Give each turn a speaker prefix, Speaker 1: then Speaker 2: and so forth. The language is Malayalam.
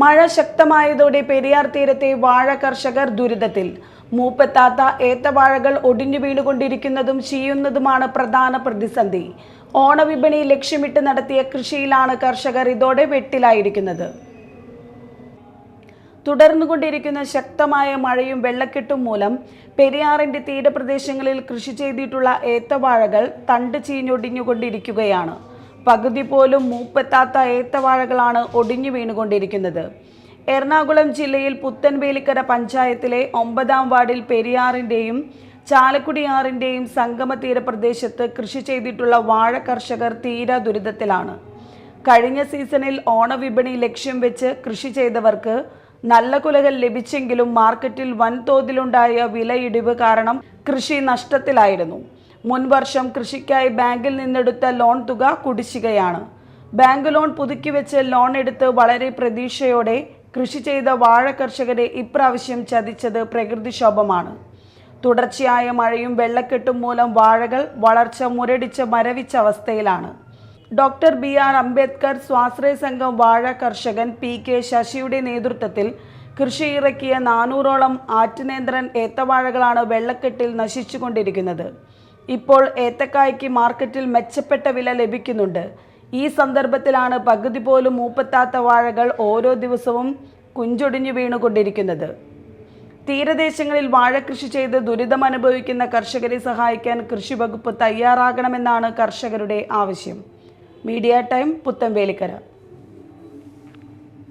Speaker 1: മഴ ശക്തമായതോടെ പെരിയാർ തീരത്തെ വാഴ കർഷകർ ദുരിതത്തിൽ. മൂപ്പെത്താത്ത ഏത്തവാഴകൾ ഒടിഞ്ഞു വീണുകൊണ്ടിരിക്കുന്നതും ചീയുന്നതുമാണ് പ്രധാന പ്രതിസന്ധി. ഓണവിപണി ലക്ഷ്യമിട്ട് നടത്തിയ കൃഷിയിലാണ് കർഷകർ ഇതോടെ വെട്ടിലായിരിക്കുന്നത്. തുടർന്നുകൊണ്ടിരിക്കുന്ന ശക്തമായ മഴയും വെള്ളക്കെട്ടും മൂലം പെരിയാറിന്റെ തീരപ്രദേശങ്ങളിൽ കൃഷി ചെയ്തിട്ടുള്ള ഏത്തവാഴകൾ തണ്ട് ചീഞ്ഞൊടിഞ്ഞുകൊണ്ടിരിക്കുകയാണ്. പകുതി പോലും മൂപ്പെത്താത്ത ഏത്തവാഴകളാണ് ഒടിഞ്ഞു വീണുകൊണ്ടിരിക്കുന്നത്. എറണാകുളം ജില്ലയിൽ പുത്തൻവേലിക്കര പഞ്ചായത്തിലെ ഒമ്പതാം വാർഡിൽ പെരിയാറിന്റെയും ചാലക്കുടിയാറിന്റെയും സംഗമ തീരപ്രദേശത്ത് കൃഷി ചെയ്തിട്ടുള്ള വാഴ കർഷകർ തീര ദുരിതത്തിലാണ്. കഴിഞ്ഞ സീസണിൽ ഓണവിപണി ലക്ഷ്യം വെച്ച് കൃഷി ചെയ്തവർക്ക് നല്ല കുലകൾ ലഭിച്ചെങ്കിലും മാർക്കറ്റിൽ വൻതോതിലുണ്ടായ വിലയിടിവ് കാരണം കൃഷി നഷ്ടത്തിലായിരുന്നു. മുൻവർഷം കൃഷിക്കായി ബാങ്കിൽ നിന്നെടുത്ത ലോൺ തുക കുടിശ്ശികയാണ്. ബാങ്ക് ലോൺ പുതുക്കി വെച്ച് ലോൺ എടുത്ത് വളരെ പ്രതീക്ഷയോടെ കൃഷി ചെയ്ത വാഴ കർഷകരെ ഇപ്രാവശ്യം ചതിച്ചത് പ്രകൃതിക്ഷോഭമാണ്. തുടർച്ചയായ മഴയും വെള്ളക്കെട്ടും മൂലം വാഴകൾ വളർച്ച മുരടിച്ച് മരവിച്ച അവസ്ഥയിലാണ്. ഡോക്ടർ ബി ആർ അംബേദ്കർ സ്വാശ്രയ സംഘം വാഴ കർഷകൻ പി കെ ശശിയുടെ നേതൃത്വത്തിൽ കൃഷി ഇറക്കിയ നാനൂറോളം ആറ്റുനേന്ത്രൻ ഏത്തവാഴകളാണ് വെള്ളക്കെട്ടിൽ നശിച്ചുകൊണ്ടിരിക്കുന്നത്. ഇപ്പോൾ ഏത്തക്കായ്ക്ക് മാർക്കറ്റിൽ മെച്ചപ്പെട്ട വില ലഭിക്കുന്നുണ്ട്. ഈ സന്ദർഭത്തിലാണ് പകുതി പോലും മൂപ്പത്താത്ത വാഴകൾ ഓരോ ദിവസവും കുഞ്ചൊടിഞ്ഞു വീണുകൊണ്ടിരിക്കുന്നത്. തീരദേശങ്ങളിൽ വാഴകൃഷി ചെയ്ത് ദുരിതം അനുഭവിക്കുന്ന കർഷകരെ സഹായിക്കാൻ കൃഷി വകുപ്പ് തയ്യാറാകണമെന്നാണ് കർഷകരുടെ ആവശ്യം. Media time Puthenvelikkara.